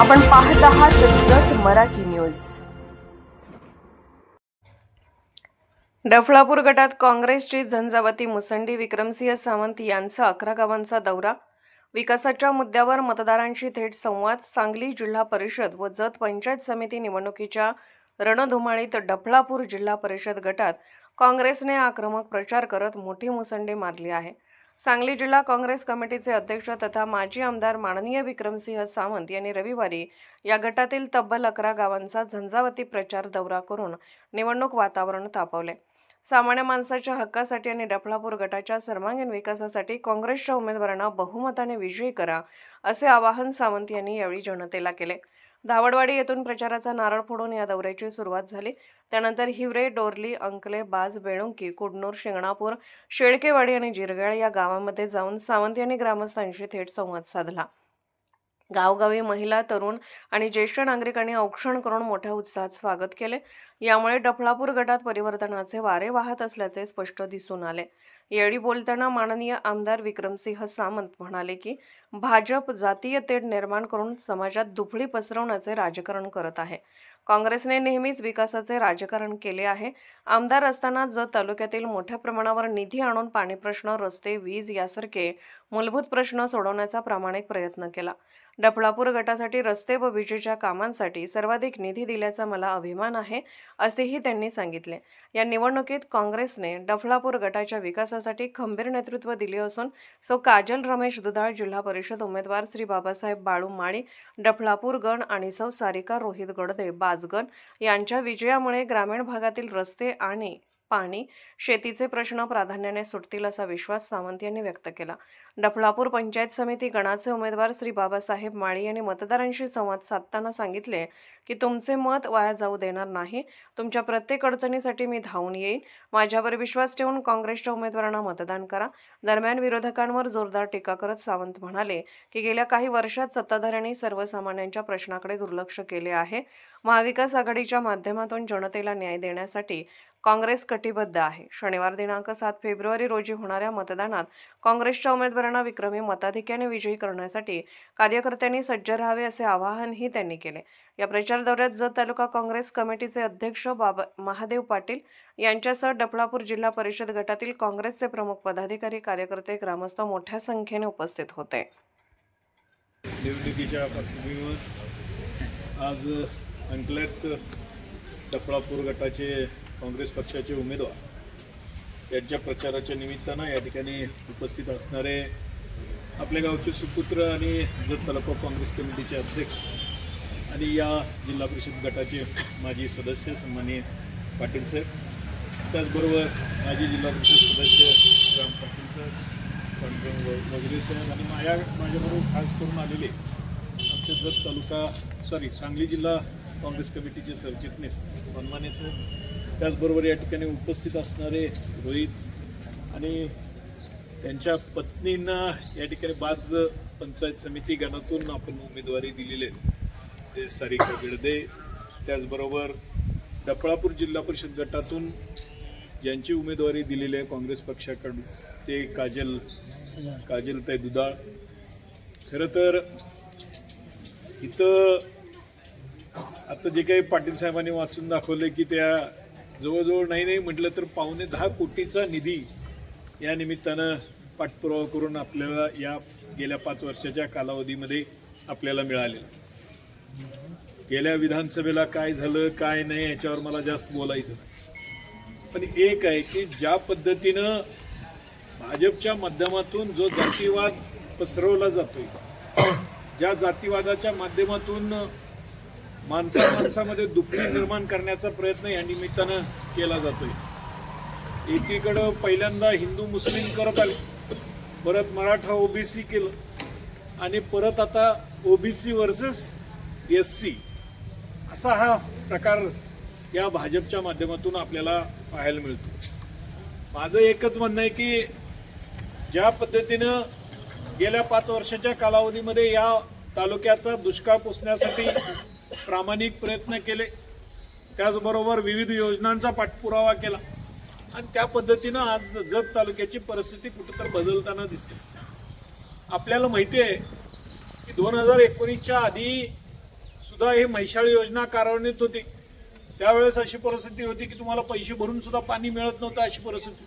आपण पाहत आहात जत मराठी न्यूज. डफळापूर गटात काँग्रेसची झंझावती मुसंडी विक्रमसिंह सावंत यांचा अकरा गावांचा दौरा. विकासाच्या मुद्द्यावर मतदारांशी थेट संवाद सांगली जिल्हा परिषद व जत पंचायत समिती निवडणुकीच्या रणधुमाळीत डफळापूर जिल्हा परिषद गटात काँग्रेसने आक्रमक प्रचार करत मोठी मुसंडी मारली आहे. सांगली जिल्हा काँग्रेस कमिटीचे अध्यक्ष तथा माजी आमदार माननीय विक्रमसिंह सावंत यांनी रविवारी या गटातील तब्बल अकरा गावांचा झंझावती प्रचार दौरा करून निवडणूक वातावरण तापवले. सामान्य माणसाच्या हक्कासाठी आणि डफळापूर गटाच्या सर्वांगीण विकासासाठी काँग्रेसच्या उमेदवारांना बहुमताने विजयी करा असे आवाहन सावंत यांनी यावेळी जनतेला केले. धावडवाडी येथून प्रचाराचा नारळ फोडून या दौऱ्याची सुरुवात झाली. त्यानंतर हिवरे डोरली अंकले बाज बेळुंकी कुडनूर शिंगणापूर शेळकेवाडी आणि जिरगाळ या गावांमध्ये जाऊन सावंत यांनी ग्रामस्थांशी थेट संवाद साधला. गावगावी महिला तरुण आणि ज्येष्ठ नागरिकांनी औक्षण करून मोठ्या उत्साहात स्वागत केले. यामुळे डफळापूर गटात परिवर्तनाचे वारे वाहत असल्याचे स्पष्ट दिसून आले. यावेळी बोलताना माननीय आमदार विक्रमसिंह सामंत म्हणाले की भाजप जातीय तेढ निर्माण करून समाजात दुफळी पसरवण्याचे राजकारण करत आहे. काँग्रेसने नेहमीच विकासाचे राजकारण केले आहे. आमदार असताना जत तालुक्यातील मोठ्या प्रमाणावर निधी आणून पाणी प्रश्न रस्ते वीज यासारखे मूलभूत प्रश्न सोडवण्याचा प्रामाणिक प्रयत्न केला. डफळापूर गटासाठी रस्ते व विजेच्या कामांसाठी सर्वाधिक निधी दिल्याचा मला अभिमान आहे असेही त्यांनी सांगितले. या निवडणुकीत काँग्रेसने डफळापूर गटाच्या विकासासाठी खंबीर नेतृत्व दिले असून सो काजल रमेश दुधाळ जिल्हा परिषद उमेदवार श्री बाबासाहेब बाळू माळी डफळापूर गण आणि सौ सारिका रोहित गडदे बाजगण यांच्या विजयामुळे ग्रामीण भागातील रस्ते आणि पाणी शेतीचे प्रश्न प्राधान्याने सुटतील असा विश्वास सावंत यांनी व्यक्त केला. डफळापूर पंचायत समिती गणाचे उमेदवार श्री बाबासाहेब माळी यांनी मतदारांशी संवाद साधताना सांगितले की तुमचे मत वाया जाऊ देणार नाही. तुमच्या प्रत्येक अडचणीसाठी मी धावून येईन. माझ्यावर विश्वास ठेवून काँग्रेसच्या उमेदवारांना मतदान करा. दरम्यान विरोधकांवर जोरदार टीका करत सावंत म्हणाले की गेल्या काही वर्षात सत्ताधाऱ्यांनी सर्वसामान्यांच्या प्रश्नाकडे दुर्लक्ष केले आहे. महाविकास आघाडीच्या माध्यमातून जनतेला न्याय देण्यासाठी काँग्रेस कटिबद्ध आहे. शनिवार दिनांक सात फेब्रुवारी रोजी होणाऱ्या मतदानात काँग्रेसच्या उमेदवारांना विक्रमी मताधिक्याने विजयी करण्यासाठी कार्यकर्त्यांनी सज्ज राहावे असे आवाहनही त्यांनी केले. या प्रचार दौऱ्यात जत तालुका काँग्रेस कमिटीचे अध्यक्ष बाबा महादेव पाटील यांच्यासह डफळापूर जिल्हा परिषद गटातील काँग्रेसचे प्रमुख पदाधिकारी कार्यकर्ते ग्रामस्थ मोठ्या संख्येने उपस्थित होते. निवडणुकीच्या पार्श्वभूमीवर आज अंकलेत डफळापूर गटाचे काँग्रेस पक्षाचे उमेदवार यांच्या प्रचाराच्या निमित्तानं या ठिकाणी उपस्थित असणारे आपल्या गावचे सुपुत्र आणि जत तालुका काँग्रेस कमिटीचे अध्यक्ष आणि या जिल्हा परिषद गटाचे माजी सदस्य सन्माननीय पाटील साहेब त्याचबरोबर माजी जिल्हा परिषद सदस्य राम पाटील साहेब पांडुरंग वगैरे साहेब आणि माझ्या माझ्याबरोबर खास करून आलेले आमचे जत तालुका सॉरी सांगली जिल्हा काँग्रेस कमिटीचे सरचिटणीस सन्मान्य साहेब त्याचबरोबर या ठिकाणी उपस्थित असणारे रोहित आणि त्यांच्या पत्नींना या ठिकाणी बाज पंचायत समिती गणातून आपण उमेदवारी दिलेली आहे. ते सारिका गिडदे त्याचबरोबर डपळापूर जिल्हा परिषद गटातून ज्यांची उमेदवारी दिलेली आहे काँग्रेस पक्षाकडून. ते काजल काजल ते दुधाळ. खरं तर इथं आता जे काही पाटील साहेबांनी वाचून दाखवले की त्या जवळजवळ नाही नाही म्हटलं तर पावणे दहा कोटीचा निधी या निमित्तानं पाठपुरावा करून आपल्याला या गेल्या पाच वर्षाच्या कालावधीमध्ये आपल्याला मिळालेला. गेल्या विधानसभेला काय झालं काय नाही याच्यावर मला जास्त बोलायचं नाही. पण एक आहे की ज्या पद्धतीनं भाजपच्या माध्यमातून जो जातीवाद पसरवला जातोय ज्या जातीवादाच्या माध्यमातून माणसा माणसामध्ये दुखणी निर्माण करण्याचा प्रयत्न या निमित्तानं केला जातोय. एकीकडं पहिल्यांदा हिंदू मुस्लिम करत आले. परत मराठा ओबीसी केलं. आणि परत आता ओबीसी वर्सेस एस सी असा हा प्रकार या भाजपच्या माध्यमातून आपल्याला पाहायला मिळतो. माझं एकच म्हणणं आहे की ज्या पद्धतीनं गेल्या पाच वर्षाच्या कालावधीमध्ये या तालुक्याचा दुष्काळ पुसण्यासाठी प्रामाणिक प्रयत्न केले. त्याचबरोबर विविध योजनांचा पाठपुरावा केला. आणि त्या पद्धतीनं आज जत तालुक्याची परिस्थिती कुठंतर बदलताना दिसते. आपल्याला माहिती आहे की दोन हजार एकोणीसच्या आधी सुद्धा ही म्हैशाळ योजना कार्यान्वित होती. त्यावेळेस अशी परिस्थिती होती की तुम्हाला पैसे भरून सुद्धा पाणी मिळत नव्हतं अशी परिस्थिती.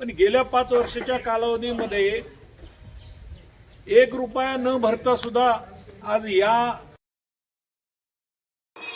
पण गेल्या पाच वर्षाच्या कालावधीमध्ये एक रुपया न भरता सुद्धा आज या